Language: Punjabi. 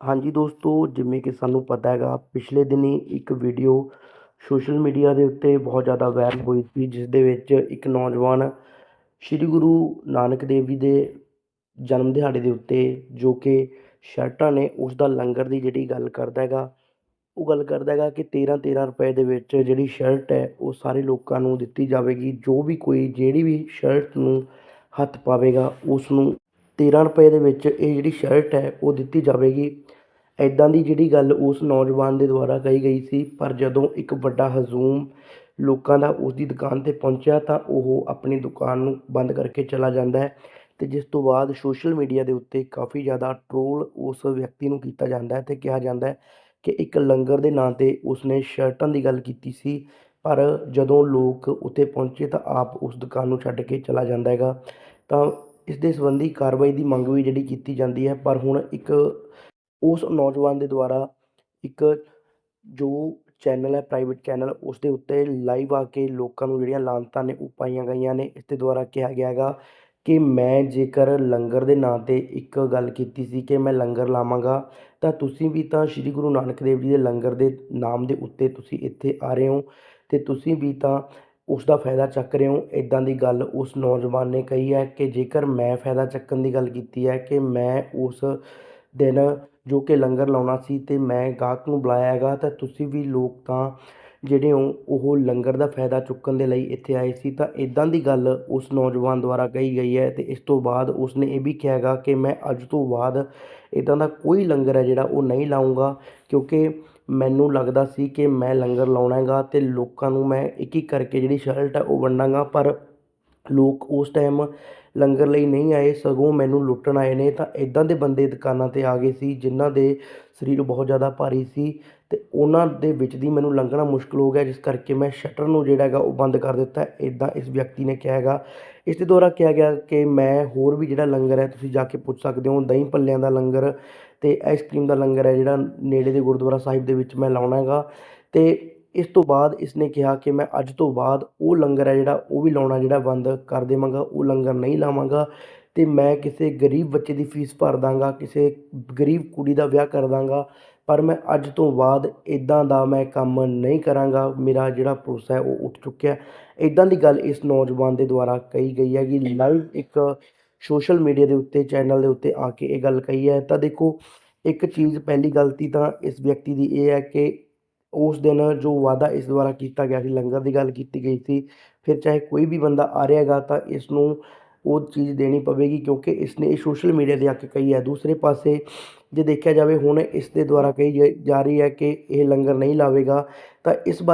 ਹਾਂਜੀ ਦੋਸਤੋ, ਜਿਵੇਂ ਕਿ ਸਾਨੂੰ ਪਤਾ ਹੈਗਾ, ਪਿਛਲੇ ਦਿਨੀ ਇੱਕ ਵੀਡੀਓ ਸੋਸ਼ਲ ਮੀਡੀਆ ਦੇ ਉੱਤੇ ਬਹੁਤ ਜ਼ਿਆਦਾ ਵਾਇਰਲ ਹੋਈ ਸੀ, ਜਿਸ ਦੇ ਵਿੱਚ ਇੱਕ ਨੌਜਵਾਨ ਸ਼੍ਰੀ ਗੁਰੂ ਨਾਨਕ ਦੇਵ ਜੀ ਦੇ ਜਨਮ ਦਿਹਾੜੇ ਦੇ ਉੱਤੇ ਜੋ ਕਿ ਸ਼ਰਟਾਂ ਨੇ ਉਸ ਦਾ ਲੰਗਰ ਦੀ ਜਿਹੜੀ ਗੱਲ ਕਰਦਾ ਹੈਗਾ, ਉਹ ਗੱਲ ਕਰਦਾ ਹੈਗਾ ਕਿ ਤੇਰ੍ਹਾਂ ਤੇਰ੍ਹਾਂ ਰੁਪਏ ਦੇ ਵਿੱਚ ਜਿਹੜੀ ਸ਼ਰਟ ਹੈ, ਉਹ ਸਾਰੇ ਲੋਕਾਂ ਨੂੰ ਦਿੱਤੀ ਜਾਵੇਗੀ, ਜੋ ਵੀ ਕੋਈ ਜਿਹੜੀ ਵੀ ਸ਼ਰਟ ਨੂੰ ਹੱਥ ਪਾਵੇਗਾ ਉਸ ਨੂੰ ਤੇਰ੍ਹਾਂ ਰੁਪਏ ਦੇ ਵਿੱਚ ਇਹ ਜਿਹੜੀ ਸ਼ਰਟ ਹੈ, ਉਹ ਦਿੱਤੀ ਜਾਵੇਗੀ। ਇੱਦਾਂ ਦੀ ਜਿਹੜੀ ਗੱਲ ਉਸ ਨੌਜਵਾਨ ਦੇ ਦੁਆਰਾ ਕਹੀ ਗਈ ਸੀ, ਪਰ ਜਦੋਂ ਇੱਕ ਵੱਡਾ ਹਜੂਮ ਲੋਕਾਂ ਦਾ ਉਸ ਦੀ ਦੁਕਾਨ 'ਤੇ ਪਹੁੰਚਿਆ, ਤਾਂ ਉਹ ਆਪਣੀ ਦੁਕਾਨ ਨੂੰ ਬੰਦ ਕਰਕੇ ਚਲਾ ਜਾਂਦਾ ਹੈ ਅਤੇ ਜਿਸ ਤੋਂ ਬਾਅਦ ਸੋਸ਼ਲ ਮੀਡੀਆ ਦੇ ਉੱਤੇ ਕਾਫੀ ਜ਼ਿਆਦਾ ਟਰੋਲ ਉਸ ਵਿਅਕਤੀ ਨੂੰ ਕੀਤਾ ਜਾਂਦਾ ਅਤੇ ਕਿਹਾ ਜਾਂਦਾ ਕਿ ਇੱਕ ਲੰਗਰ ਦੇ ਨਾਂ 'ਤੇ ਉਸਨੇ ਸ਼ਰਟਾਂ ਦੀ ਗੱਲ ਕੀਤੀ ਸੀ, ਪਰ ਜਦੋਂ ਲੋਕ ਉੱਥੇ ਪਹੁੰਚੇ ਤਾਂ ਆਪ ਉਸ ਦੁਕਾਨ ਨੂੰ ਛੱਡ ਕੇ ਚਲਾ ਜਾਂਦਾ ਹੈਗਾ। ਤਾਂ ਇਸ ਦੇ ਸੰਬੰਧੀ ਕਾਰਵਾਈ ਦੀ ਮੰਗ ਵੀ ਜਿਹੜੀ ਕੀਤੀ ਜਾਂਦੀ ਹੈ, ਪਰ ਹੁਣ ਇੱਕ ਉਸ ਨੌਜਵਾਨ ਦੇ ਦੁਆਰਾ ਇੱਕ ਜੋ ਚੈਨਲ ਹੈ ਪ੍ਰਾਈਵੇਟ ਚੈਨਲ ਉਸ ਦੇ ਉੱਤੇ ਲਾਈਵ ਆ ਕੇ ਲੋਕਾਂ ਨੂੰ ਜਿਹੜੀਆਂ ਲਾਹਨਤਾਂ ਨੇ ਉਹ ਪਾਈਆਂ ਗਈਆਂ ਨੇ। ਇਸ ਦੇ ਦੁਆਰਾ ਕਿਹਾ ਗਿਆ ਹੈਗਾ ਕਿ ਮੈਂ ਜੇਕਰ ਲੰਗਰ ਦੇ ਨਾਂ 'ਤੇ ਇੱਕ ਗੱਲ ਕੀਤੀ ਸੀ ਕਿ ਮੈਂ ਲੰਗਰ ਲਾਵਾਂਗਾ, ਤਾਂ ਤੁਸੀਂ ਵੀ ਤਾਂ ਸ਼੍ਰੀ ਗੁਰੂ ਨਾਨਕ ਦੇਵ ਜੀ ਦੇ ਲੰਗਰ ਦੇ ਨਾਮ ਦੇ ਉੱਤੇ ਤੁਸੀਂ ਇੱਥੇ ਆ ਰਹੇ ਹੋ ਅਤੇ ਤੁਸੀਂ ਵੀ ਤਾਂ ਉਸ ਦਾ ਫਾਇਦਾ ਚੱਕ ਰਹੇ ਹੋ ਇੱਦਾਂ ਦੀ ਗੱਲ ਉਸ ਨੌਜਵਾਨ ਨੇ ਕਹੀ ਹੈ ਕਿ ਜੇਕਰ ਮੈਂ ਫਾਇਦਾ ਚੱਕਣ ਦੀ ਗੱਲ ਕੀਤੀ ਹੈ ਕਿ ਮੈਂ ਉਸ ਦਿਨ ਜੋ ਕਿ ਲੰਗਰ ਲਾਉਣਾ ਸੀ ਅਤੇ ਮੈਂ ਗਾਹਕ ਨੂੰ ਬੁਲਾਇਆ ਹੈਗਾ, ਤਾਂ ਤੁਸੀਂ ਵੀ ਲੋਕ ਤਾਂ ਜਿਹੜੇ ਹੋ, ਉਹ ਲੰਗਰ ਦਾ ਫਾਇਦਾ ਚੁੱਕਣ ਦੇ ਲਈ ਇੱਥੇ ਆਏ ਸੀ, ਤਾਂ ਇੱਦਾਂ ਦੀ ਗੱਲ ਉਸ ਨੌਜਵਾਨ ਦੁਆਰਾ ਕਹੀ ਗਈ ਹੈ ਅਤੇ ਇਸ ਤੋਂ ਬਾਅਦ ਉਸਨੇ ਇਹ ਵੀ ਕਿਹਾ ਹੈਗਾ ਕਿ ਮੈਂ ਅੱਜ ਤੋਂ ਬਾਅਦ ਇੱਦਾਂ ਦਾ ਕੋਈ ਲੰਗਰ ਹੈ ਜਿਹੜਾ ਉਹ ਨਹੀਂ ਲਾਊਂਗਾ, ਕਿਉਂਕਿ ਮੈਨੂੰ ਲੱਗਦਾ ਸੀ ਕਿ ਮੈਂ ਲੰਗਰ ਲਾਉਣਾ ਹੈਗਾ ਅਤੇ ਲੋਕਾਂ ਨੂੰ ਮੈਂ ਇੱਕ ਇੱਕ ਕਰਕੇ ਜਿਹੜੀ ਸ਼ਰਟ ਹੈ ਉਹ ਵੰਡਾਂਗਾ, ਪਰ ਲੋਕ ਉਸ ਟਾਈਮ ਲੰਗਰ ਲਈ ਨਹੀਂ ਆਏ, ਸਗੋਂ ਮੈਨੂੰ ਲੁੱਟਣ ਆਏ ਨੇ। ਤਾਂ ਇੱਦਾਂ ਦੇ ਬੰਦੇ ਦੁਕਾਨਾਂ 'ਤੇ ਆ ਗਏ ਸੀ, ਜਿਨ੍ਹਾਂ ਦੇ ਸਰੀਰ ਬਹੁਤ ਜ਼ਿਆਦਾ ਭਾਰੀ ਸੀ ਅਤੇ ਉਹਨਾਂ ਦੇ ਵਿੱਚ ਦੀ ਮੈਨੂੰ ਲੰਘਣਾ ਮੁਸ਼ਕਿਲ ਹੋ ਗਿਆ, ਜਿਸ ਕਰਕੇ ਮੈਂ ਸ਼ਟਰ ਨੂੰ ਜਿਹੜਾ ਹੈਗਾ ਉਹ ਬੰਦ ਕਰ ਦਿੱਤਾ। ਇੱਦਾਂ ਇਸ ਵਿਅਕਤੀ ਨੇ ਕਿਹਾ ਹੈਗਾ। ਇਸ ਦੇ ਦੁਆਰਾ ਕਿਹਾ ਗਿਆ ਕਿ ਮੈਂ ਹੋਰ ਵੀ ਜਿਹੜਾ ਲੰਗਰ ਹੈ, ਤੁਸੀਂ ਜਾ ਕੇ ਪੁੱਛ ਸਕਦੇ ਹੋ। ਦਹੀਂ ਭੱਲਿਆਂ ਦਾ ਲੰਗਰ ਅਤੇ ਆਈਸਕ੍ਰੀਮ ਦਾ ਲੰਗਰ ਹੈ, ਜਿਹੜਾ ਨੇੜੇ ਦੇ ਗੁਰਦੁਆਰਾ ਸਾਹਿਬ ਦੇ ਵਿੱਚ ਮੈਂ ਲਾਉਣਾ ਹੈਗਾ। ਅਤੇ ਇਸ ਤੋਂ ਬਾਅਦ ਇਸਨੇ ਕਿਹਾ ਕਿ ਮੈਂ ਅੱਜ ਤੋਂ ਬਾਅਦ ਉਹ ਲੰਗਰ ਹੈ ਜਿਹੜਾ ਉਹ ਵੀ ਲਾਉਣਾ ਜਿਹੜਾ ਬੰਦ ਕਰ ਦੇਵਾਂਗਾ ਉਹ ਲੰਗਰ ਨਹੀਂ ਲਾਵਾਂਗਾ ਅਤੇ ਮੈਂ ਕਿਸੇ ਗਰੀਬ ਬੱਚੇ ਦੀ ਫੀਸ ਭਰ ਦਾਂਗਾ ਕਿਸੇ ਗਰੀਬ ਕੁੜੀ ਦਾ ਵਿਆਹ ਕਰ ਦਾਂਗਾ ਪਰ ਮੈਂ ਅੱਜ ਤੋਂ ਬਾਅਦ ਇੱਦਾਂ ਦਾ ਮੈਂ ਕੰਮ ਨਹੀਂ ਕਰਾਂਗਾ ਮੇਰਾ ਜਿਹੜਾ ਭਰੋਸਾ ਹੈ ਉਹ ਉੱਠ ਚੁੱਕਿਆ ਇੱਦਾਂ ਦੀ ਗੱਲ ਇਸ ਨੌਜਵਾਨ ਦੇ ਦੁਆਰਾ ਕਹੀ ਗਈ ਹੈਗੀ ਲਾਈਵ ਇੱਕ ਸੋਸ਼ਲ ਮੀਡੀਆ ਦੇ ਉੱਤੇ ਚੈਨਲ ਦੇ ਉੱਤੇ ਆ ਕੇ ਇਹ ਗੱਲ ਕਹੀ ਹੈ। ਤਾਂ ਦੇਖੋ ਇੱਕ ਚੀਜ਼ ਪਹਿਲੀ ਗਲਤੀ ਤਾਂ ਇਸ ਵਿਅਕਤੀ ਦੀ ਇਹ ਹੈ ਕਿ ਉਸ ਦਿਨ ਜੋ ਵਾਅਦਾ ਇਸ ਦੁਆਰਾ ਕੀਤਾ ਗਿਆ ਸੀ, ਲੰਗਰ ਦੀ ਗੱਲ ਕੀਤੀ ਗਈ ਸੀ, ਫਿਰ ਚਾਹੇ ਕੋਈ ਵੀ ਬੰਦਾ ਆ ਰਿਹਾ ਹੈਗਾ ਤਾਂ ਇਸ ਨੂੰ ਉਹ ਚੀਜ਼ ਦੇਣੀ ਪਵੇਗੀ ਕਿਉਂਕਿ ਇਸਨੇ ਇਹ ਸੋਸ਼ਲ ਮੀਡੀਆ 'ਤੇ ਆ ਕਹੀ ਹੈ। ਦੂਸਰੇ ਪਾਸੇ ਜੇ ਦੇਖਿਆ ਜਾਵੇ, ਹੁਣ ਇਸ ਦੇ ਦੁਆਰਾ ਕਹੀ ਜਾ ਰਹੀ ਹੈ ਕਿ ਇਹ ਲੰਗਰ ਨਹੀਂ ਲਾਵੇਗਾ, ਤਾਂ ਇਸ ਬਾਰੇ